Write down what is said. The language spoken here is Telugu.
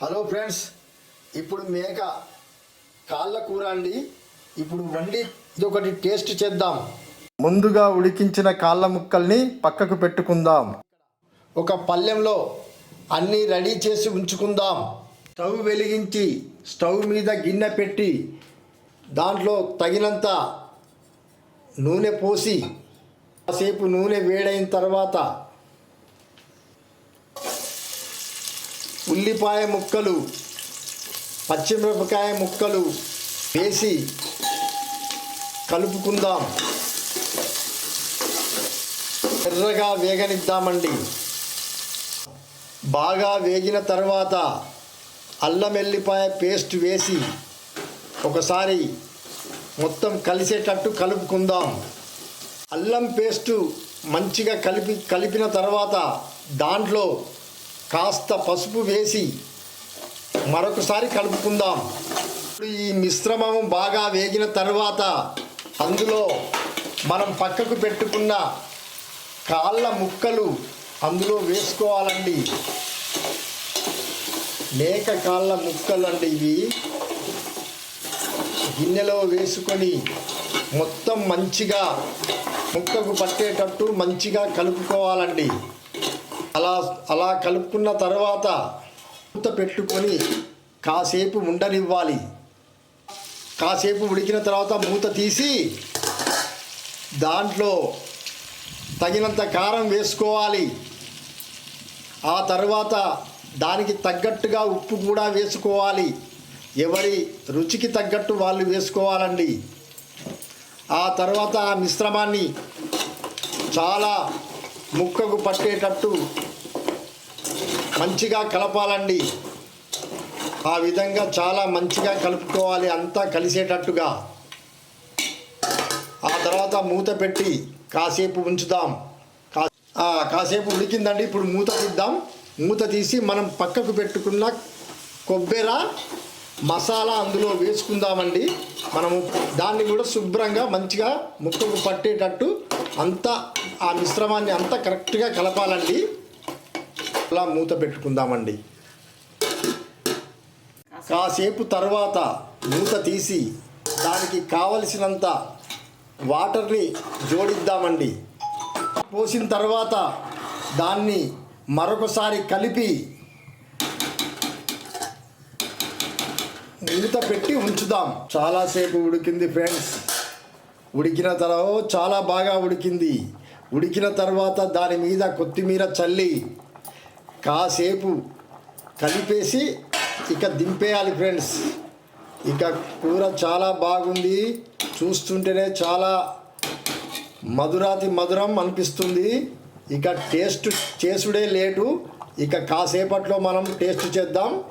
హలో ఫ్రెండ్స్ ఇప్పుడు మేక కాళ్ళ కూర అండి. ఇప్పుడు వండి ఇది ఒకటి టేస్ట్ చేద్దాం. ముందుగా ఉడికించిన కాళ్ళ ముక్కల్ని పక్కకు పెట్టుకుందాం. ఒక పళ్ళెంలో అన్నీ రెడీ చేసి ఉంచుకుందాం. స్టవ్ వెలిగించి స్టవ్ మీద గిన్నె పెట్టి దాంట్లో తగినంత నూనె పోసి కాసేపు నూనె వేడైన తర్వాత ఉల్లిపాయ ముక్కలు పచ్చిమిరపకాయ ముక్కలు వేసి కలుపుకుందాం. ఎర్రగా వేగనిద్దామండి. బాగా వేగిన తర్వాత అల్లం ఎల్లిపాయ పేస్ట్ వేసి ఒకసారి మొత్తం కలిసేటట్టు కలుపుకుందాం. అల్లం పేస్టు మంచిగా కలిపి కలిపిన తర్వాత దాంట్లో కాస్త పసుపు వేసి మరొకసారి కలుపుకుందాం. ఇప్పుడు ఈ మిశ్రమం బాగా వేగిన తర్వాత అందులో మనం పక్కకు పెట్టుకున్న కాళ్ళ ముక్కలు అందులో వేసుకోవాలండి. మేక కాళ్ళ ముక్కలు అండి ఇవి. గిన్నెలో వేసుకొని మొత్తం మంచిగా ముక్కకు పట్టేటట్టు మంచిగా కలుపుకోవాలండి. అలా అలా కలుపుకున్న తర్వాత మూత పెట్టుకొని కాసేపు ఉండనివ్వాలి. కాసేపు ఉడికిన తర్వాత మూత తీసి దాంట్లో తగినంత కారం వేసుకోవాలి. ఆ తర్వాత దానికి తగ్గట్టుగా ఉప్పు కూడా వేసుకోవాలి. ఎవరి రుచికి తగ్గట్టు వాళ్ళు వేసుకోవాలండి. ఆ తర్వాత ఆ మిశ్రమాన్ని చాలా ముక్కకు పట్టేటట్టు మంచిగా కలపాలండి. ఆ విధంగా చాలా మంచిగా కలుపుకోవాలి అంతా కలిసేటట్టుగా. ఆ తర్వాత మూత పెట్టి కాసేపు ఉంచుదాం. కా కాసేపు ఉడికిందండి ఇప్పుడు మూత తీద్దాం. మూత తీసి మనం పక్కకు పెట్టుకున్న కొబ్బెర మసాలా అందులో వేసుకుందామండి. మనము దాన్ని కూడా శుభ్రంగా మంచిగా ముక్కకు పట్టేటట్టు అంతా ఆ మిశ్రమాన్ని అంతా కరెక్ట్గా కలపాలండి. అలా మూత పెట్టుకుందామండి. కాసేపు తర్వాత మూత తీసి దానికి కావలసినంత వాటర్ని జోడిద్దామండి. పోసిన తర్వాత దాన్ని మరొకసారి కలిపి మూత పెట్టి ఉంచుదాం. చాలాసేపు ఉడికింది ఫ్రెండ్స్. ఉడికిన తర్వాత చాలా బాగా ఉడికింది. ఉడికిన తర్వాత దాని మీద కొత్తిమీర చల్లి కాసేపు కలిపేసి ఇక దింపేయాలి ఫ్రెండ్స్. ఇక కూర చాలా బాగుంది. చూస్తుంటేనే చాలా మధురాతి మధురం అనిపిస్తుంది. ఇక టేస్ట్ చేసుడే లేటు. ఇక కాసేపట్లో మనం టేస్ట్ చేద్దాం.